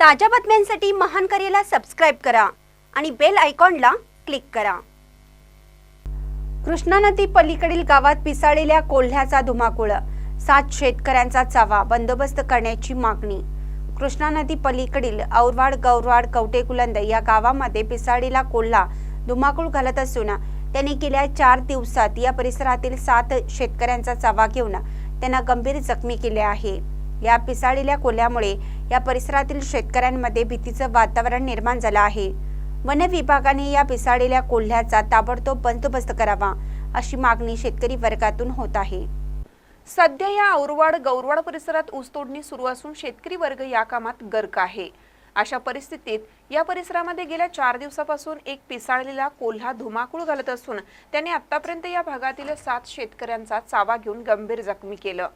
ताज्या बातम्यांसाठी महान करेला सबस्क्राईब करा आणि बेल आयकॉनला क्लिक करा. कृष्णा नदी पलीकडील गावात पिसाळलेल्या कोल्ह्याचा धुमाकूळ. सात शेतकऱ्यांचा चावा बंदोबस्त करण्याची मागणी. कृष्णा नदी पलीकडील औरवाड गौरवाड कवटेकुलंद या गावामध्ये पिसाळलेला कोल्हा धुमाकूळ घालत असून त्यांनी गेल्या चार दिवसात या परिसरातील सात शेतकऱ्यांचा चावा घेऊन त्यांना गंभीर जखमी केले आहे. या पिसाळलेल्या कोल्ह्यामुळे या परिसरातील शेतकऱ्यांमध्ये भीतीचं वातावरण निर्माण झालं आहे. वन विभागाने या पिसाळलेल्या कोल्ह्याचा ताबडतोब बंदोबस्त करावा अशी मागणी शेतकरी वर्गातून होत आहे. सध्या या औरवाड गौरवाड परिसरात ऊसतोडणी सुरू असून शेतकरी वर्ग या कामात गर्क आहे. अशा परिस्थितीत या परिसरामध्ये गेल्या चार दिवसापासून एक पिसाळलेला कोल्हा धुमाकूळ घालत असून त्याने आतापर्यंत या भागातील सात शेतकऱ्यांचा चावा घेऊन गंभीर जखमी केलं.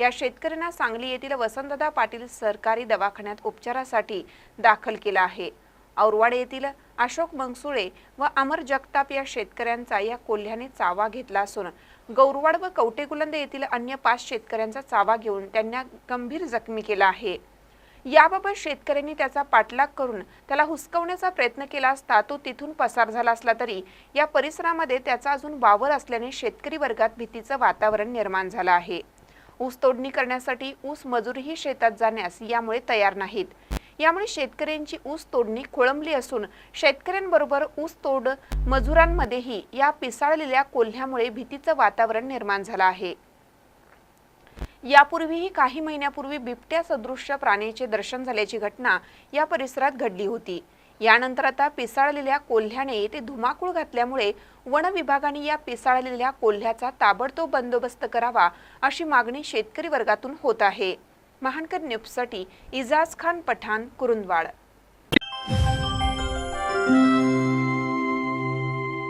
या शेतकऱ्यांना सांगली येथील वसंतदा पाटील सरकारी दवाखान्यात उपचारासाठी दाखल केला आहे. औरवाड येथील अशोक मंगसुळे व अमर जगताप या शेतकऱ्यांचा या कोल्ह्याने चावा घेतला असून गौरवाड व कवटेकुलंद येथील अन्य पाच शेतकऱ्यांचा चावा घेऊन त्यांना गंभीर जखमी केला आहे. याबाबत शेतकऱ्यांनी त्याचा पाठलाग करून त्याला हुसकवण्याचा प्रयत्न केला असता तो तिथून पसार झाला असला तरी या परिसरामध्ये त्याचा अजून वावर असल्याने शेतकरी वर्गात भीतीचं वातावरण निर्माण झालं आहे. ऊस तोडणी करण्यासाठी ऊस मजूरही शेतात जाण्यास यामुळे तयार नाहीत. यामुळे शेतकऱ्यांची ऊस तोडणी खोळंबली असून शेतकऱ्यांबरोबर ऊस तोड मजुरांमध्येही या पिसाळलेल्या कोल्ह्यामुळे भीतीचं वातावरण निर्माण झालं आहे. यापूर्वीही काही महिन्यापूर्वी बिबट्या सदृश्य प्राण्याचे दर्शन झाल्याची घटना या परिसरात घडली होती. यानंतर आता पिसाळलेल्या कोल्ह्याने येथे धुमाकूळ घातल्यामुळे वन विभागाने या पिसाळलेल्या कोल्ह्याचा ताबडतोब बंदोबस्त करावा अशी मागणी शेतकरी वर्गातून होत आहे. महानकर न्यूजसाठी इजाज खान पठाण कुरुंदवाड.